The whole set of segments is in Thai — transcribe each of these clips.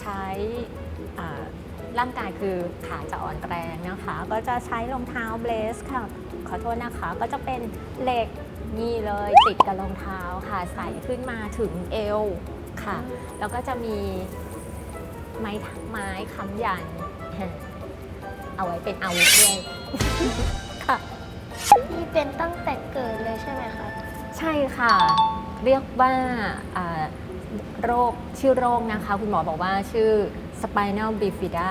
ใช้อ่าร่างกายคือขาจะอ่อนแรงนะคะ ก็จะใช้รองเท้าเบลสค่ะ ขอโทษนะคะ ก็จะเป็นเหล็กนี่เลยติดกับรองเท้าค่ะ ใส่ขึ้นมาถึงเอวค่ะ แล้วก็จะมีไม้ไม้ค้ำยัน เอาไว้เป็นอาวุธด้วยค่ะพี่เป็นตั้งแต่เกิดเลยใช่ไหมครับใช่ค่ะ เรียกว่าอ่า โรคชื่อโรคนะคะ คุณหมอบอกว่าชื่อ spinal bifida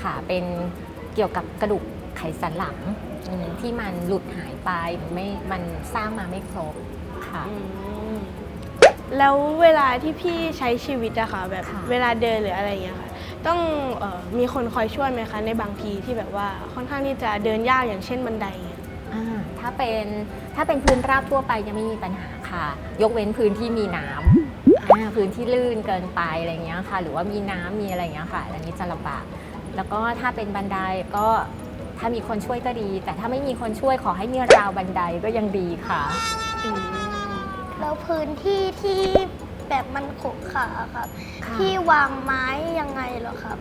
ค่ะ เป็นเกี่ยวกับกระดูกไขสันหลังอืมที่มันหลุดหายไปมันไม่มันสร้างมาไม่ครบค่ะ แล้วเวลาที่พี่ใช้ชีวิตอะค่ะแบบค่ะเวลาเดินหรืออะไรอย่างเงี้ยค่ะ ต้องเออมีคนคอยช่วยไหมคะในบางทีที่แบบว่าค่อนข้างที่จะเดินยากอย่างเช่นบันไดเงี้ยอ่าถ้าเป็นถ้าเป็นพื้นราบทั่วไปยังไม่มีปัญหาค่ะ ยกเว้นพื้นที่มีน้ำอ่า พื้นที่ลื่นเกินไปอะไรเงี้ยค่ะ หรือว่ามีน้ำมีอะไรเงี้ยค่ะ อันนี้จะลำบาก แล้วก็ถ้าเป็นบันไดก็ถ้ามีคนช่วยก็ดี แต่ถ้าไม่มีคนช่วยขอให้มีราวบันไดก็ยังดีค่ะแล้วพื้นที่ที่แบบมันขรุขระครับค่ะที่วางไม้ยังไงเหรอครับ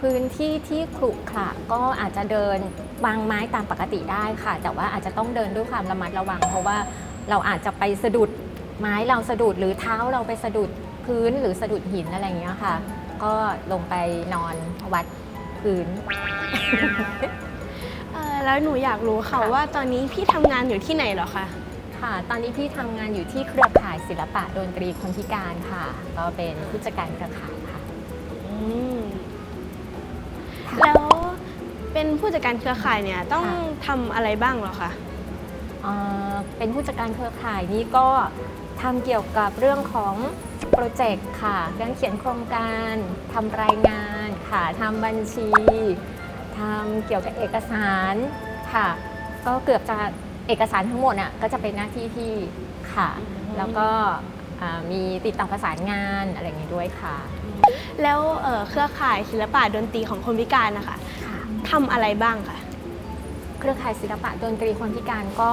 พื้นที่ที่ขรุขระก็อาจจะเดินวางไม้ตามปกติได้ค่ะ แต่ว่าอาจจะต้องเดินด้วยความระมัดระวัง เพราะว่าเราอาจจะไปสะดุด ไม้เราสะดุดหรือเท้าเราไปสะดุดพื้นหรือสะดุดหินอะไรอย่างเงี้ยค่ะ ก็ลงไปนอนวัดพื้น เอ่อแล้วหนูอยากรู้ค่ะค่ะ ว่าตอนนี้พี่ทำงานอยู่ที่ไหนเหรอคะค่ะ ตอนนี้พี่ทำงานอยู่ที่เครือข่ายศิลปะดนตรีคนพิการค่ะ ก็เป็นผู้จัดการเครือข่ายค่ะ อืมแล้วเป็นผู้จัดการเครือข่ายเนี่ยต้องค่ะ ทำอะไรบ้างเหรอคะ เอ่อเป็นผู้จัดการเครือข่ายนี่ก็ ทำเกี่ยวกับเรื่องของโปรเจกต์ค่ะการเขียนโครงการทำรายงานค่ะทำบัญชีทำเกี่ยวกับเอกสารค่ะ ก็เกือบจะเอกสารทั้งหมดอะก็จะเป็นหน้าที่ที่ค่ะ แล้วก็อ่ามีติดต่อประสานงานอะไรอย่างนี้ด้วยค่ะ แล้วเอ่อเครือข่ายศิลปะดนตรีของคนพิการนะคะค่ะทำอะไรบ้างคะเครือข่ายศิลปะดนตรีคนพิการก็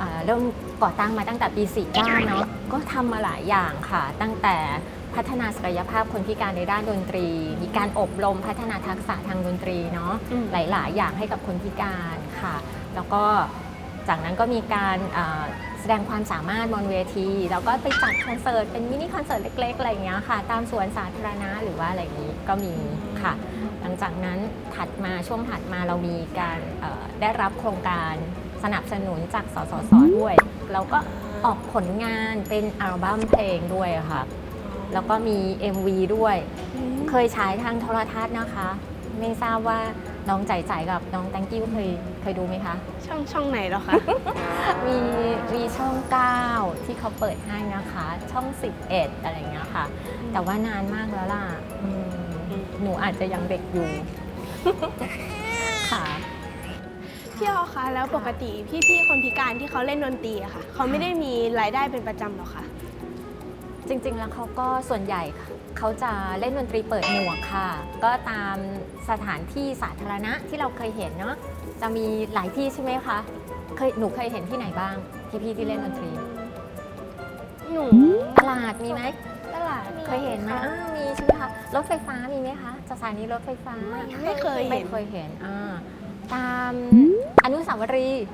อ่าเริ่ม ก่อตั้งมาตั้งแต่ปี 49 เนาะก็ทำมาหลายอย่างค่ะ ตั้งแต่พัฒนาศักยภาพคนพิการในด้านดนตรี มีการอบรมพัฒนาทักษะทางดนตรีเนาะอืมหลาย ๆ อย่างให้กับคนพิการค่ะ แล้วก็จากนั้นก็มีการอ่าแสดงความสามารถบนเวที แล้วก็ไปจัดคอนเสิร์ตเป็นมินิคอนเสิร์ตเล็ก ๆ อะไรอย่างเงี้ยค่ะ ตามสวนสาธารณะหรือว่าอะไรอย่างนี้ก็มีค่ะ หลังจากนั้นถัดมาช่วงถัดมาเรามีการเอ่อได้รับโครงการ สนับสนุนจากสสสด้วยเราก็ออกผลงานเป็นอัลบั้มเพลงด้วยค่ะ แล้วก็มี MV ด้วย เคยฉายทางโทรทัศน์นะคะ ไม่ทราบว่าน้องใจใจกับน้องแตงกิ้วเคยเคยดูไหมคะ ช่องช่องไหนเหรอคะ มีมีช่อง 9 ที่เขาเปิดให้นะคะ ช่อง 11 อะไรอย่างเงี้ยค่ะ แต่ว่านานมากแล้วล่ะอืมหนูอาจจะยังเด็กอยู่ค่ะ พี่ออคะแล้วปกติพี่ๆคนพิการที่เขาเล่นดนตรีอะค่ะเขาไม่ได้มีรายได้เป็นประจำหรอคะจริงๆ แล้วเขาก็ส่วนใหญ่เขาจะเล่นดนตรีเปิดหมวกค่ะ ก็ตามสถานที่สาธารณะที่เราเคยเห็นเนาะจะมีหลายที่ใช่ไหมคะเคยหนูเคยเห็นที่ไหนบ้างพี่ๆที่เล่นดนตรี หนูตลาดมีไหมตลาดเคยเห็นไหมอ้าวมีใช่ไหมคะรถไฟฟ้ามีไหมคะสถานีรถไฟฟ้าไม่เคยไม่เห็นเคยเห็นอ่า ตามอนุสาวรีย์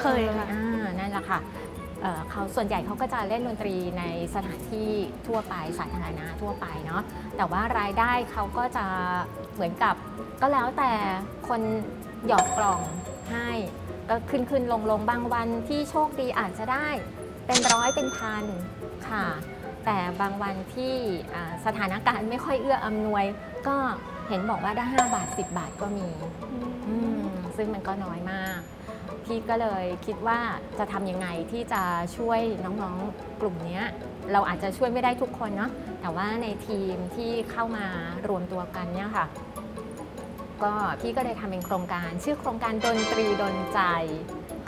เคยค่ะ อ่านั่นแหละค่ะเอ่อเขาส่วนใหญ่เขาก็จะเล่นดนตรีในสถานที่ทั่วไปสาธารณะทั่วไปเนาะแต่ว่ารายได้เขาก็จะเหมือนกับก็แล้วแต่คนหยอดกล่องให้ก็ขึ้นขึ้นลงลงบางวันที่โชคดีอาจจะได้เป็นร้อยเป็นพันค่ะ แต่บางวันที่อ่าสถานการณ์ไม่ค่อยเอื้ออำนวยก็ เห็นบอกว่าได้ 5 บาท 10 บาทก็มีอืมซึ่งมันก็น้อยมาก พี่ก็เลยคิดว่าจะทำยังไงที่จะช่วยน้องๆกลุ่มเนี้ยเราอาจจะช่วยไม่ได้ทุกคนเนาะแต่ว่าในทีมที่เข้ามารวมตัวกันเนี่ยค่ะ ก็พี่ก็เลยทำเป็นโครงการ ชื่อโครงการดนตรีดนใจ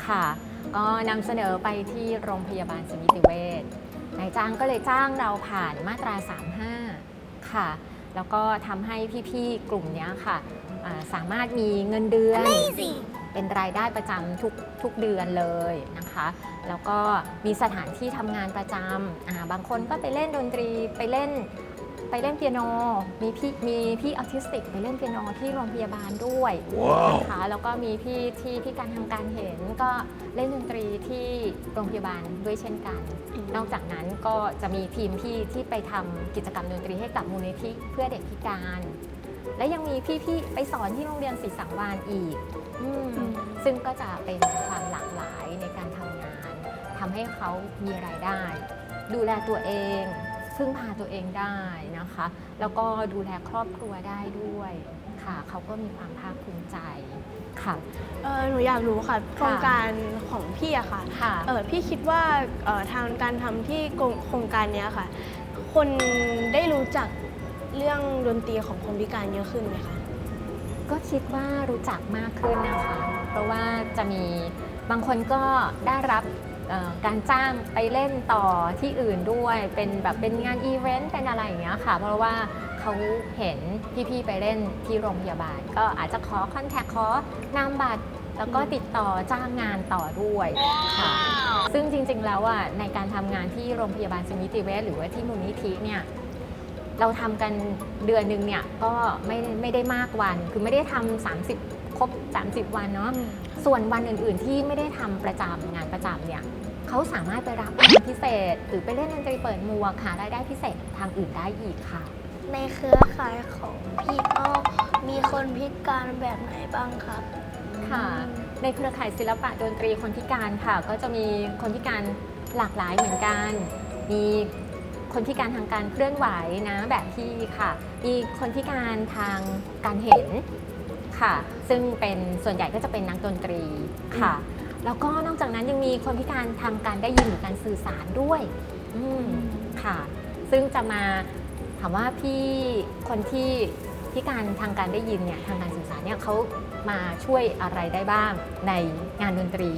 ค่ะ ก็นำเสนอไปที่โรงพยาบาลสมิติเวชนายจ้างก็เลยจ้างเราผ่านมาตรา 35 ค่ะ แล้วก็ทำให้พี่ๆกลุ่มเนี้ยค่ะอ่าสามารถมีเงินเดือนเป็นรายได้ประจำทุกทุกเดือนเลยนะคะ แล้วก็มีสถานที่ทำงานประจำอ่าบางคนก็ไปเล่นดนตรีไปเล่น ไปเล่นเปียโน มีพี่มีพี่ออทิสติกไปเล่นเปียโนที่โรงพยาบาลด้วยนะคะแล้วก็มีพี่ที่พิการทางการเห็นก็เล่นดนตรีที่โรงพยาบาลด้วยเช่นกัน นอกจากนั้นก็จะมีทีมพี่ที่ไปทำกิจกรรมดนตรีให้กับมูลนิธิเพื่อเด็กพิการ และยังมีพี่ๆไปสอนที่โรงเรียนศรีสังวานอีกอืมอืมซึ่งก็จะเป็นความหลากหลายในการทำงานทำให้เขามีรายได้ ดูแลตัวเอง พึ่งพาตัวเองได้นะคะ แล้วก็ดูแลครอบครัวได้ด้วยค่ะ เขาก็มีความภาคภูมิใจค่ะเออหนูอยากรู้ค่ะโครงการของพี่อะค่ะค่ะเออพี่คิดว่าเอ่อทางการทำที่โครงโครงการเนี้ยค่ะ คนได้รู้จักเรื่องดนตรีของคนพิการเยอะขึ้นไหมคะก็คิดว่ารู้จักมากขึ้นนะคะ เพราะว่าจะมีบางคนก็ได้รับเอ่อ การจ้างไปเล่นต่อที่อื่นด้วย เป็นแบบเป็นงานอีเวนต์เป็นอะไรอย่างเงี้ยค่ะ เพราะว่าเขาเห็นพี่ๆไปเล่นที่โรงพยาบาล ก็อาจจะขอคอนแทคขอนามบัตรแล้วก็ติดต่อจ้างงานต่อด้วยค่ะ ซึ่งจริงๆแล้วอะในการทำงานที่โรงพยาบาลสมิติเวชหรือว่าที่มูลนิธิเนี่ยเราทำกันเดือนหนึ่งเนี่ยก็ไม่ไม่ได้มากวัน คือไม่ได้ทำ30ครบ 30 วันเนาะส่วนวันอื่นๆที่ไม่ได้ทำประจำงานประจำเนี่ย เขาสามารถไปรับงานพิเศษ หรือไปเล่นดนตรีเปิดหมวกหารายได้พิเศษทางอื่นได้อีกค่ะ ในเครือข่ายของพี่อ้อมีคนพิการแบบไหนบ้างครับ ค่ะ ในเครือข่ายศิลปะดนตรีคนพิการค่ะ ก็จะมีคนพิการหลากหลายเหมือนกัน มีคนพิการทางการเคลื่อนไหวนะแบบที่ค่ะ มีคนพิการทางการเห็นค่ะ ซึ่งเป็นส่วนใหญ่ก็จะเป็นนักดนตรีค่ะ แล้วก็นอกจากนั้นยังมีคนพิการทางการได้ยินหรือการสื่อสารด้วยอืมค่ะ ซึ่งจะมาถามว่าพี่คนที่พิการทางการได้ยินเนี่ยทางการสื่อสารเนี่ยเขามาช่วยอะไรได้บ้างในงานดนตรี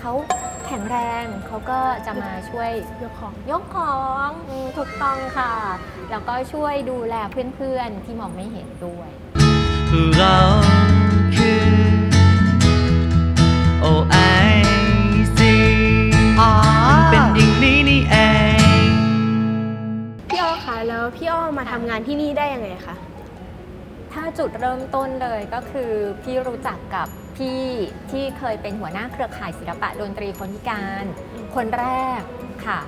เขาแข็งแรงเขาก็จะมาช่วยยกของยกของอืมถูกต้องค่ะ แล้วก็ช่วยดูแลเพื่อนๆที่มองไม่เห็นด้วยเรา เป็นอย่างนี้นี่เอง พี่อ้อคะแล้วพี่อ้อมาทำงานที่นี่ได้ยังไงคะ ถ้าจุดเริ่มต้นเลยก็คือพี่รู้จักกับพี่ที่เคยเป็นหัวหน้าเครือข่ายศิลปะดนตรีคนพิการ คนแรกค่ะ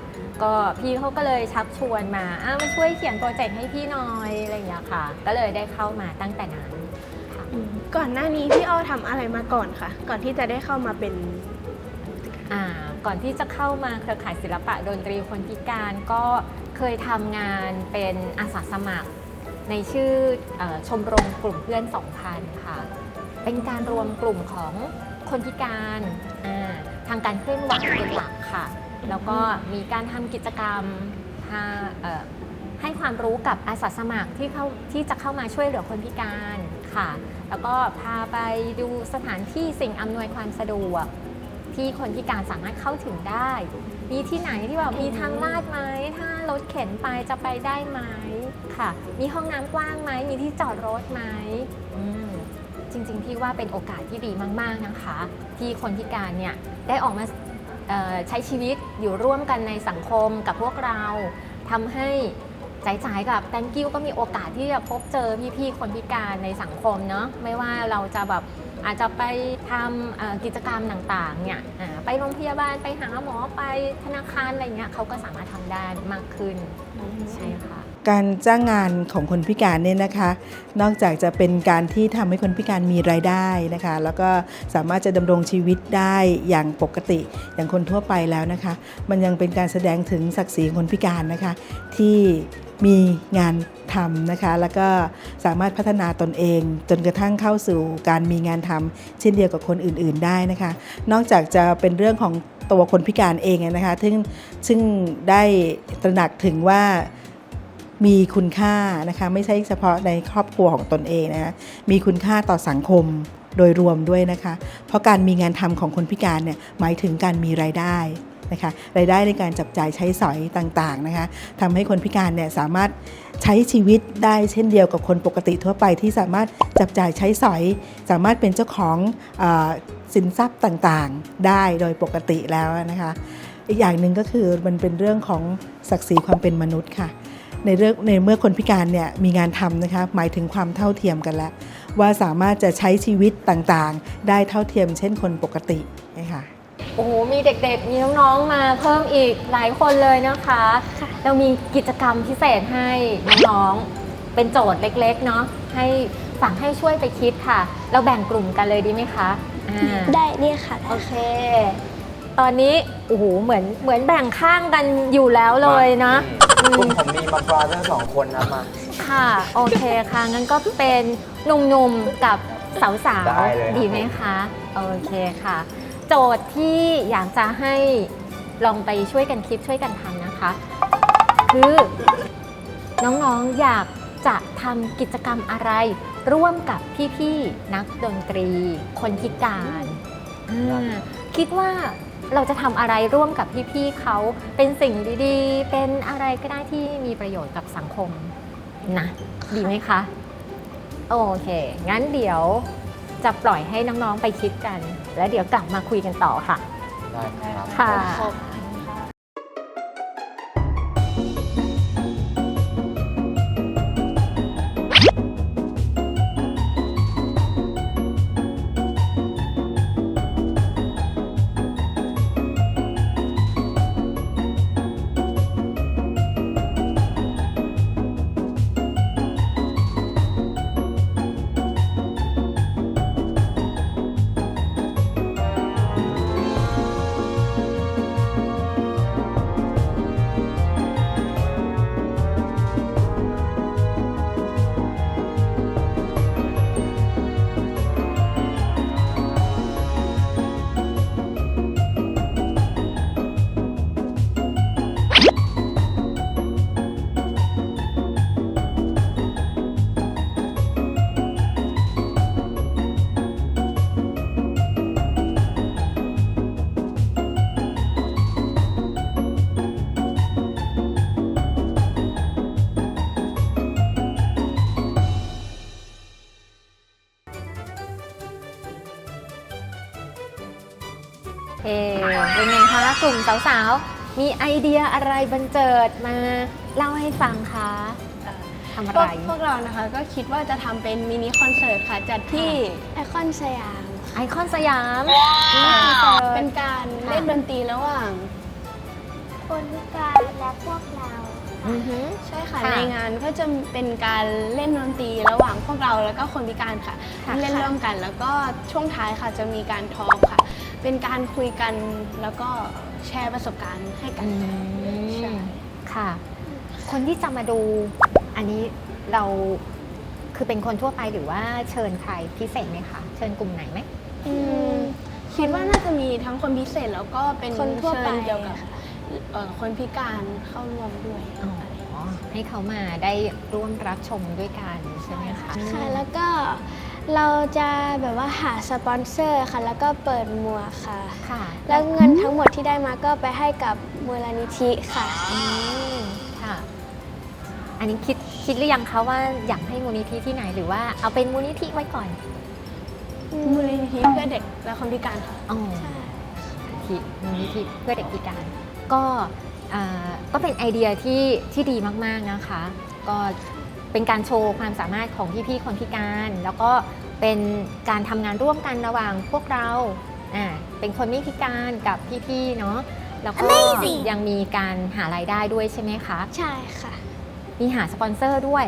ก็พี่เขาก็เลยชักชวนมาอ้ามาช่วยเขียนโปรเจกต์ให้พี่หน่อยอะไรอย่างเงี้ยค่ะ ก็เลยได้เข้ามาตั้งแต่นั้นค่ะก่อนหน้านี้พี่อ้อทำอะไรมาก่อนคะก่อนที่จะได้เข้ามาเป็นอ่า ก่อนที่จะเข้ามาเครือข่ายศิลปะดนตรีคนพิการก็เคยทำงานเป็นอาสาสมัคร ในชื่ออชมรมกลุ่มเพื่อน 2,000 ค่ะ เป็นการรวมกลุ่มของคนพิการทางการเคลื่อนไหวเป็นหลักค่ะ แล้วก็มีการทำกิจกรรมให้ความรู้กับอาสาสมัครที่เข้าที่จะเข้ามาช่วยเหลือคนพิการค่ะ แล้วก็พาไปดูสถานที่สิ่งอำนวยความสะดวก ที่คนพิการสามารถเข้าถึงได้ มีที่ไหนที่แบบมีทางลาดไหมถ้ารถเข็นไปจะไปได้ไหมค่ะ มีห้องน้ำกว้างไหมมีที่จอดรถไหมอืมจริงๆที่ว่าเป็นโอกาสที่ดีมาก ๆนะคะ ที่คนพิการเนี่ยได้ออกมาเอ่อใช้ชีวิตอยู่ร่วมกันในสังคมกับพวกเราทำให้จ่ายๆกับ thank you ก็มีโอกาสที่จะพบเจอพี่ๆคนพิการในสังคมเนาะไม่ว่าเราจะแบบ อาจจะไปทำเอ่อกิจกรรมต่างๆเนี่ยอ่าไปโรงพยาบาลไปหาหมอไปธนาคารอะไรเงี้ยเขาก็สามารถทำได้มากขึ้นใช่ค่ะ การจ้างงานของคนพิการเนี่ยนะคะ นอกจากจะเป็นการที่ทำให้คนพิการมีรายได้นะคะ แล้วก็สามารถจะดำรงชีวิตได้อย่างปกติอย่างคนทั่วไปแล้วนะคะ มันยังเป็นการแสดงถึงศักดิ์ศรีของคนพิการนะคะ ที่มีงานทำนะคะ แล้วก็สามารถพัฒนาตนเอง จนกระทั่งเข้าสู่การมีงานทำเช่นเดียวกับคนอื่น ๆ ได้นะคะ นอกจากจะเป็นเรื่องของตัวคนพิการเองนะคะ ซึ่งซึ่งได้ตระหนักถึงว่า มีคุณค่านะคะไม่ใช่เฉพาะในครอบครัวของตนเองนะคะมีคุณค่าต่อสังคมโดยรวมด้วยนะคะ เพราะการมีงานทำของคนพิการเนี่ยหมายถึงการมีรายได้นะคะรายได้ในการจับจ่ายใช้สอยต่างๆนะคะทำให้คนพิการเนี่ยสามารถใช้ชีวิตได้เช่นเดียวกับคนปกติทั่วไปที่สามารถจับจ่ายใช้สอย สามารถเป็นเจ้าของอสินทรัพย์ต่างๆ ได้โดยปกติแล้วนะคะ อีกอย่างหนึ่งก็คือมันเป็นเรื่องของศักดิ์ศรีความเป็นมนุษย์ค่ะ ในเรื่องในเมื่อคนพิการเนี่ยมีงานทำนะคะหมายถึงความเท่าเทียมกันแล้ว ว่าสามารถจะใช้ชีวิตต่างๆ ได้เท่าเทียมเช่นคนปกตินะคะโอ้โหมีเด็กๆ มีน้องๆ มาเพิ่มอีกหลายคนเลยนะคะ เรามีกิจกรรมพิเศษให้น้องๆ เป็นโจทย์เล็กๆ เนาะให้ฝากให้ช่วยไปคิดค่ะ เราแบ่งกลุ่มกันเลยดีไหมคะ อ่า ได้เนี่ยค่ะ โอเค ตอนนี้โอ้โหเหมือนเหมือนแบ่งข้างกันอยู่แล้วเลยนะกลุ่มผมมีมาปลาทั้งสองคนนะมา ค่ะ โอเคค่ะงั้นก็เป็นหนุ่มๆกับสาวได้เลยๆดีไหมคะ โอเคค่ะ โจทย์ที่อยากจะให้ลองไปช่วยกันคิดช่วยกันทำนะคะ คือน้องๆอยากจะทำกิจกรรมอะไร ร่วมกับพี่ๆนักดนตรี คนพิการอ่าคิดว่า เราจะทำอะไรร่วมกับพี่ๆเขาเป็นสิ่งดีๆ เป็นอะไรก็ได้ที่มีประโยชน์กับสังคมนะดีไหมคะ โอเค งั้นเดี๋ยวจะปล่อยให้น้องๆไปคิดกัน แล้วเดี๋ยวกลับมาคุยกันต่อค่ะ ได้ครับ ค่ะ เอเป็นไงคะกลุ่มสาวๆ มีไอเดียอะไรบันเจิดมาเล่าให้ฟังคะทำอะพวไรกพวกเรานะคะก็คิดว่าจะทำเป็นมินิคอนเสิร์ตค่ะ จัดที่ไอคอนสยาม ไอคอนสยาม เป็นการเล่นดนตรีระหว่าง คนพิการและพวกเราอือหือใช่ค่ะค่ะ ในงานก็จะเป็นการเล่นดนตรีระหว่างพวกเราแล้วก็คนพิการค่ะค่ะเล่นร่วมกันแล้วก็ช่วงท้ายค่ะจะมีการทอล์กค่ะ เป็นการคุยกันแล้วก็แชร์ประสบการณ์ให้กันอืใช่มค่ะ คนที่จะมาดูอันนี้เราคือเป็นคนทั่วไปหรือว่าเชิญใครพิเศษไหมคะ เชิญกลุ่มไหนไหม อืมคิดว่าน่าจะมีทั้งคนพิเศษแล้วก็เป็นคนทั่วไป เชิญเกี่ยวกับเอ่อคนพิการเข้าร่วมด้วยอ๋อ ให้เขามาได้ร่วมรับชมด้วยกันใช่ไหมคะ ค่ะแล้วก็ เราจะแบบว่าหาสปอนเซอร์ค่ะ แล้วก็เปิดหมวกค่ะ ค่ะแล้วเงินทั้งหมดที่ได้มาก็ไปให้กับมูลนิธิค่ะ อืมค่ะ อันนี้คิดคิดหรือยังคะว่าอยากให้มูลนิธิที่ไหนหรือว่าเอาเป็นมูลนิธิไว้ก่อนมูลนิธิเพื่อเด็กและคนพิการค่ะอ๋อที่มูลนิธิเพื่อเด็กพิการ ก็อ่าก็เป็นไอเดียที่ที่ดีมากๆนะคะ ก็ เป็นการโชว์ความสามารถของพี่ๆคนพิการ แล้วก็เป็นการทำงานร่วมกันระหว่างพวกเราอ่าเป็นคนไม่พิการกับพี่ๆเนาะแล้วก็ Amazing ยังมีการหารายได้ด้วยใช่ไหมคะ ใช่ค่ะ มีหาสปอนเซอร์ด้วย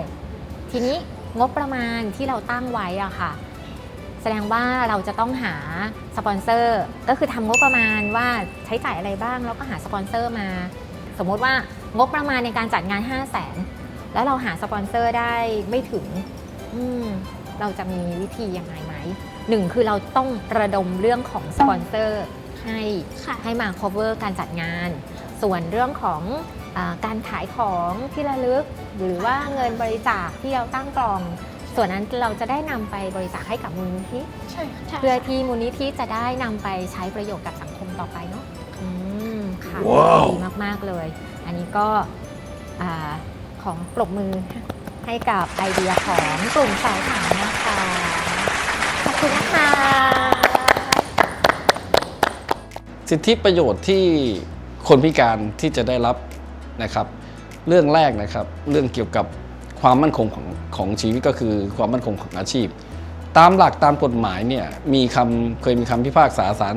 ทีนี้งบประมาณที่เราตั้งไว้อะค่ะ แสดงว่าเราจะต้องหาสปอนเซอร์ ก็คือทำงบประมาณว่าใช้จ่ายอะไรบ้าง แล้วก็หาสปอนเซอร์มา สมมุติว่างบประมาณในการจัดงาน 5 0 0แสน แล้วเราหาสปอนเซอร์ได้ไม่ถึงอืมเราจะมีวิธียังไงไหมหนึ่งคือเราต้องระดมเรื่องของสปอนเซอร์ให้ค่ะให้มา cover การจัดงาน ส่วนเรื่องของอาการขายของที่ระลึก หรือว่าเงินบริจาคที่เราตั้งกล่อง ส่วนนั้นเราจะได้นำไปบริจาคให้กับมูลนิธิใช่ค่ะเพื่อที่มูลนิธิจะได้นำไปใช้ประโยชน์กับสังคมต่อไปเนาะอืมค่ะดีมากๆเลย อันนี้ก็อา ของปรบมือให้กับไอเดียของกลุ่มสาวสามนะคะ ขอบคุณนะคะสิทธิประโยชน์ที่คนพิการที่จะได้รับนะครับ เรื่องแรกนะครับ เรื่องเกี่ยวกับความมั่นคงของของชีวิตก็คือความมั่นคงของอาชีพ ตามหลักตามกฎหมายเนี่ยมีคำเคยมีคำพิพากษาศาล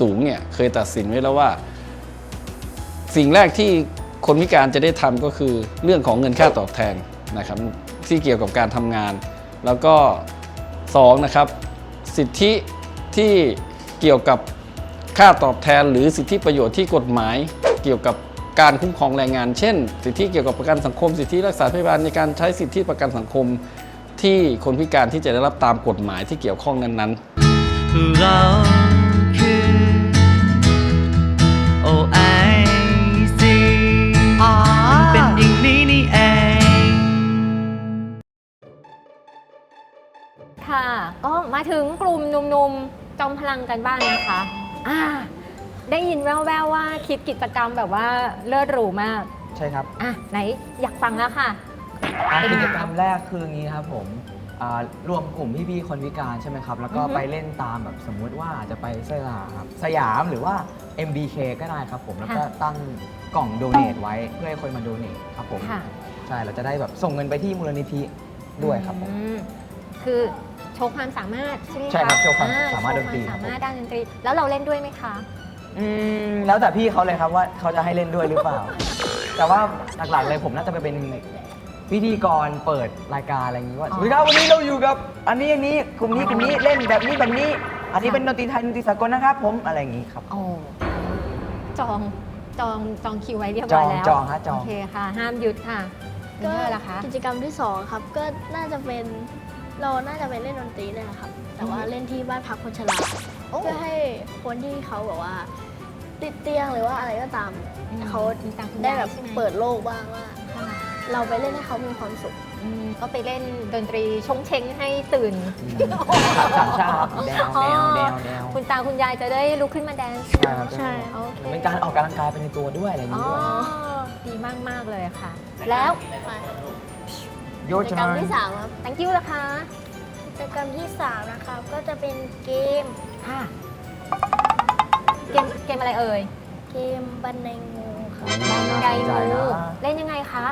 สูงเนี่ยเคยตัดสินไว้แล้วว่า สิ่งแรกที่ คนพิการจะได้ทำก็คือเรื่องของเงินค่าตอบแทนนะครับที่เกี่ยวกับการทำงาน แล้วก็สองนะครับสิทธิที่เกี่ยวกับค่าตอบแทน หรือสิทธิประโยชน์ที่กฎหมาย เกี่ยวกับการคุ้มครองแรงงาน เช่น สิทธิเกี่ยวกับประกันสังคม สิทธิรักษาพยาบาลในการใช้สิทธิประกันสังคมที่คนพิการที่จะได้รับตามกฎหมายที่เกี่ยวข้องนั้นๆ พลังกันบ้างนะคะอ่าได้ยินแว่วๆว่าคิดกิจกรรมแบบว่าเลิศหรูมากใช่ครับอะไหนอยากฟังแล้วค่ะอะเป็นกิไงจกรรมแรกคืออย่างนี้ครับผมอ่ารวมกลุ่มพี่ๆคนพิการใช่ไหมครับ แล้วก็อือฮึ ไปเล่นตามแบบสมมุติว่าจะไปสยามสยามหรือว่า MBK ก็ได้ครับผม แล้วก็ตั้งกล่องโดเนทไว้เพื่อให้คนมาโดเนทครับผม ค่ะใช่ เราจะได้แบบส่งเงินไปที่มูลนิธิด้วยครับผม อืมคือ โชว์ความสามารถใช่ไหมคะใช่ครับโชว์ความอ่สามารถดนตรีโชว์ความครับสามารถด้านดนตรี แล้วเราเล่นด้วยไหมคะ อืมแล้วแต่พี่เขาเลยครับว่าเขาจะให้เล่นด้วยหรือเปล่า แต่ว่าหลักๆเลยผมน่าจะไปเป็นพิธีกรเปิดรายการอะไรอย่างนี้ว่าอ๋อสวัสดีครับวันนี้เราอยู่กับ อันนี้อันนี้กลุ่มนี้กลุ่มนี้เล่นแบบนี้แบบนี้ อันนี้เป็นดนตรีไทยดนตรีสากลนะครับ ผมอะไรอย่างนี้ครับ โอ้จองจองจองคิวไว้เรียบร้อยแล้วจองจองฮะจอง โอเคค่ะ ห้ามหยุดค่ะก็เนอร์ล่ะคะ กิจกรรมที่สองครับก็น่าจะเป็น เราน่าจะไปเล่นดนตรีเลยนะครับ แต่ว่าเล่นที่บ้านพักคนชราโอ้เพื่อให้คนที่เขาแบบว่า ติดเตียงหรือว่าอะไรก็ตามอืมเขาคุณตาคุณได้ยายแบบใช่ไหม เปิดโลกบ้างว่าค่ะเราไปเล่นให้เขามีความสุข อืมก็ไปเล่นดนตรีชงเชงให้ตื่น สามชาติแดวแดวแดวแดวคุณตาคุณยายจะได้ลุกขึ้นมาแดนซ์ ใช่ครับใช่ โอเค เป็นการออกกำลังกายไปในตัวด้วยอะไรอย่างอ๋อ นี้ด้วย ดีมากมากๆเลยค่ะ แล้วโยกิจกรรมที่สามครับ thank you ล่ะคะกิจกรรมที่สามนะครับ ก็จะเป็นเกม ค่ะเกมเกมอะไรเอ่ยเกมบันไดงูครับ บันไดงู เล่นยังไงคะ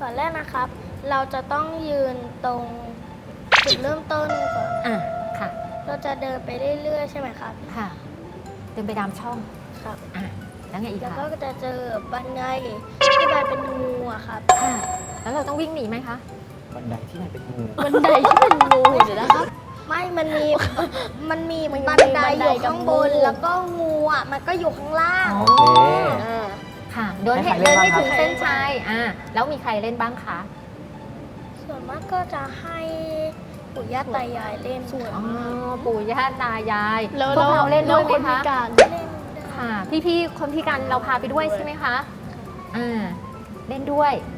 ก่อนแรกนะครับ เราจะต้องยืนตรงจุดเริ่มต้นก่อน อะ ค่ะ เราจะเดินไปเรื่อยๆ ใช่ไหมครับ ค่ะเดินไปตามช่อง ครับ อะ แล้วไงอีกแล้วคะก็จะเจอบันไดที่มันเป็นงูอะครับ ค่ะ แล้วเราต้องวิ่งหนีไหมคะ บันไดที่มันเป็นงูบันไดที่เป็นงูเดี๋ยวนะครับไม่มันมีมันมีบันไดอยู่ข้างบนแล้วก็งูอะ มันก็อยู่ข้างล่างอ๋อโอเค อ่าค่ะเดินให้เห็นใครเดินเล่นไม่ถึงบ้างครับเส้นชัยอะแล้วมีใครเล่นบ้างคะส่วนมากก็จะให้ปู่ย่าตายายเล่นส่วนอ๋อปู่ย่าตายายแล้วพวกเราเล่นด้วยไหมคนพิคะการ เล่นได้ ค่ะ พี่ๆคนพิการเราพาไปด้วยใช่ไหมคะอ่าเล่นด้วยโอ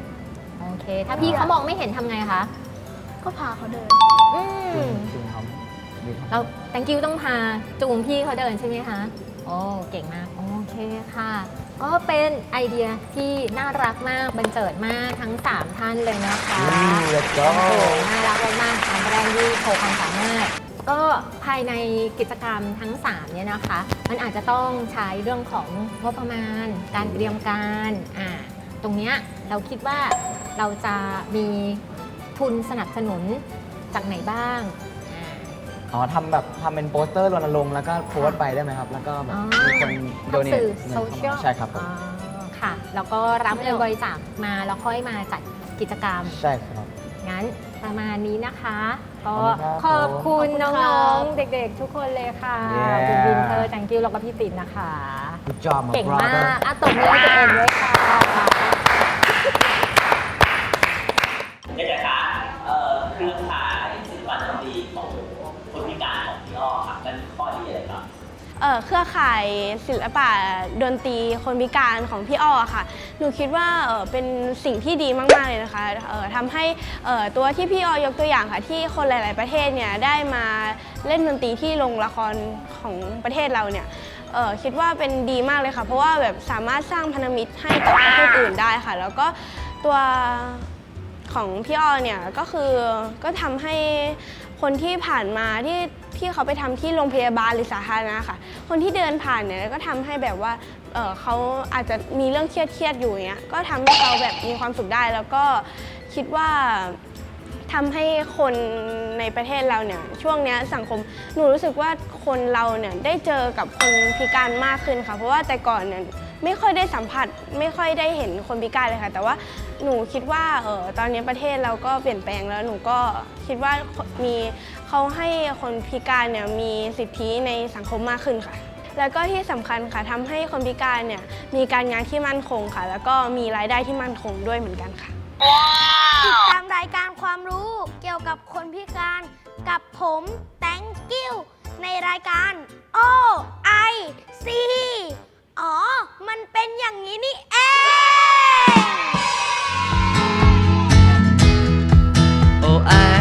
เค ถ้าพี่เขามองไม่เห็นทำไงคะ ก็พาเขาเดิน อืมจริงครับจริงครับ เรา thank you ต้องพาจูงพี่เขาเดินใช่ไหมคะ โอ้ เก่งมาก โอเคค่ะ ก็เป็นไอเดียที่น่ารักมากบันเจิดมากทั้ง 3 ท่านเลยนะคะอืม let's go โอ้โหน่ารักมากๆการแสดงที่โชว์ความสามารถ ก็ภายในกิจกรรมทั้ง 3 เนี่ยนะคะ มันอาจจะต้องใช้เรื่องของงบประมาณ การเตรียมการ อ่า ตรงเนี้ยเราคิดว่า เราจะมีทุนสนับสนุนจากไหนบ้างอ่าอ๋อทำแบบทำเป็นโปสเตอร์รณรงค์แล้วก็โพสต์ไปได้ไหมครับ แล้วก็แบบอ๋อ มีคนโดเนทำทสื่อเงินโซเข้าเชียลมาใช่ครับผมอ๋อค่ะ แล้วก็รับเงินบริจาคมาแล้วค่อยมาจัดกิจกรรม ใช่ครับ งั้นประมาณนี้นะคะ ก็ขขออบบคุคุณณครับน้องๆ เด็กๆ ทุกคนเลยค่ะ Yeah คุณวินเทอร์ thank you แล้วก็พี่ตินนะคะ Good job my เก่งมา brother กอะตบมือให้ตัวเองด้วยค่ะ เอ่อเครือข่ายศิลปะดนตรีคนพิการของพี่อ้อค่ะ หนูคิดว่าเออเป็นสิ่งที่ดีมาก ๆ เลยนะคะเออทำให้เออตัวที่พี่อ้อยกตัวอย่างค่ะ ที่คนหลาย ๆ ประเทศเนี่ยได้มาเล่นดนตรีที่โรงละครของประเทศเราเนี่ยเออคิดว่าเป็นดีมากเลยค่ะ เพราะว่าแบบสามารถสร้างพันธมิตรให้กับประเทศอื่นได้ค่ะ แล้วก็ตัวของพี่อ้อเนี่ยก็คือก็ทำให้คนที่ผ่านมาที่ ที่เขาไปทำที่โรงพยาบาลหรือสาธารณะค่ะ คนที่เดินผ่านเนี่ยก็ทำให้แบบว่าเเขาอาจจะมีเรื่องเครียดๆอยู่อย่างเงี้ยก็ทำให้เขาแบบมีความสุขได้แล้วก็คิดว่าทำให้คนในประเทศเราเนี่ยช่วงเนี้ยสังคมหนูรู้สึกว่าคนเราเนี่ยได้เจอกับคนพิการมากขึ้นค่ะ เพราะว่าแต่ก่อนเนี่ยไม่ค่อยได้สัมผัสไม่ค่อยได้เห็นคนพิการเลยค่ะ แต่ว่าหนูคิดว่าเออตอนนี้ประเทศเราก็เปลี่ยนแปลงแล้วหนูก็คิดว่ามี เขาให้คนพิการเนี่ยมีสิทธิในสังคมมากขึ้นค่ะ แล้วก็ที่สำคัญค่ะทำให้คนพิการเนี่ยมีการงานที่มั่นคงค่ะ แล้วก็มีรายได้ที่มั่นคงด้วยเหมือนกันค่ะ ติดตามรายการความรู้เกี่ยวกับคนพิการกับผมแตงกิ้วในรายการ O I C อ๋อ มันเป็นอย่างนี้นี่เองโ I